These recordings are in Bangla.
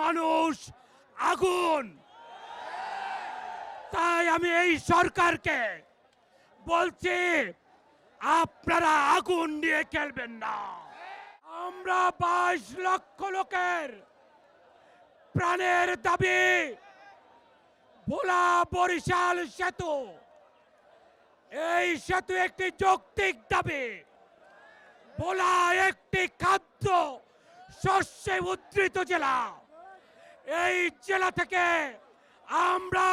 মানুষ আগুন। তাই আমি এই সরকারকে বলছি, আপনারা আগুন নিয়ে খেলবেন না। আমরা বাইশ লক্ষ লোকের প্রাণের দাবি, ভোলা বরিশাল সেতু। এই সেতু একটি যৌক্তিক দাবি। ভোলা একটি খাদ্য শস্যে উদ্ধৃত জেলা। এই জেলা থেকে আমরা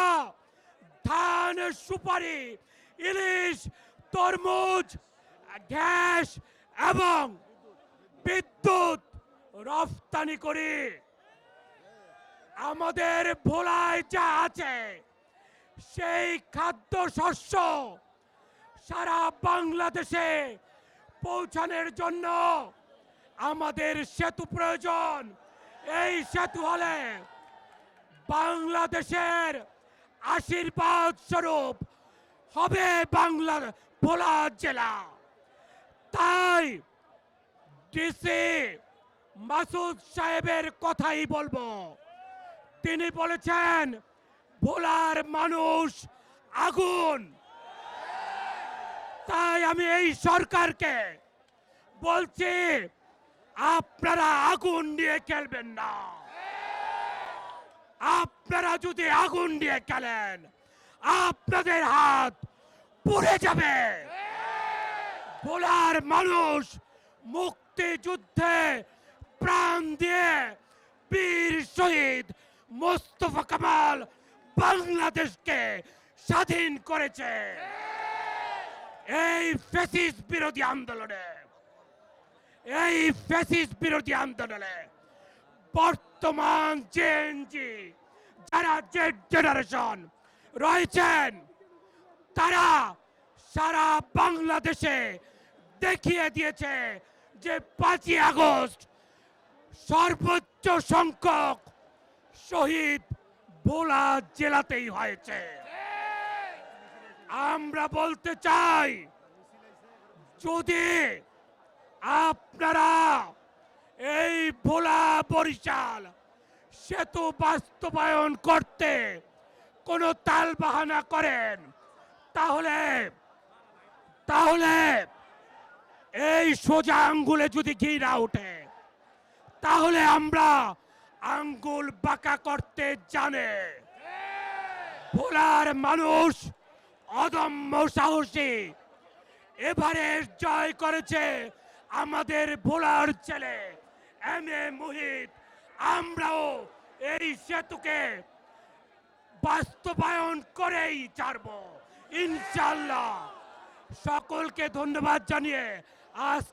ধান সুপারি, ইলিশ, তরমুজ, গ্যাস এবং বিদ্যুৎ রফতানি করি। আমাদের ভোলায় যা আছে, সেই খাদ্য শস্য সারা বাংলাদেশে পৌঁছানোর জন্য আমাদের সেতু প্রয়োজন। সেতু হলে বাংলাদেশের আশীর্বাদ স্বরূপ হবে বাংলা ভোলা জেলা। তাই ডিসি মাসুদ সাহেবের কথাই বলব। তিনি বলেছেন ভোলার মানুষ আগুন। তাই আমি এই সরকারকে বলছি আপনারা আগুন নিয়ে খেলবেন না। আপনারা যদি আগুন নিয়ে খেলেন, আপনাদের হাত পুড়ে যাবে। ভোলার মানুষ মুক্তিযুদ্ধে প্রাণ দিয়ে বীর শহীদ মোস্তফা কামাল বাংলাদেশকে স্বাধীন করেছে। এই ফেসিস বিরোধী আন্দোলনে এই ফেসিস বিরোধী আন্দোলনে বর্তমান জেএনজি যারা জেড জেনারেশন রয়েছেন, তারা সারা বাংলাদেশে দেখিয়ে দিয়েছে যে পাঁচই আগস্ট সর্বোচ্চ সংখ্যক শহীদ ভোলা জেলাতেই হয়েছে। আমরা বলতে চাই, যদি আপনারা এই ভোলা বরিশাল সেতু বাস্তবায়ন করতে কোনো তাল বাহানা করেন। তাহলে তাহলে এই সোজা আঙ্গুলে যদি ঘি না ওঠে, তাহলে আমরা আঙ্গুল বাঁকা করতে জানে। ভোলার মানুষ অদম্য সাহসী। এভারেস্ট জয় করেছে আমাদের বোলার ছেলে, এম এ মোহিত। আমরাও এই সেতুকে বাস্তবায়ন করেই ছাড়ব। ইনশাল্লাহ সকলকে ধন্যবাদ জানিয়ে আজ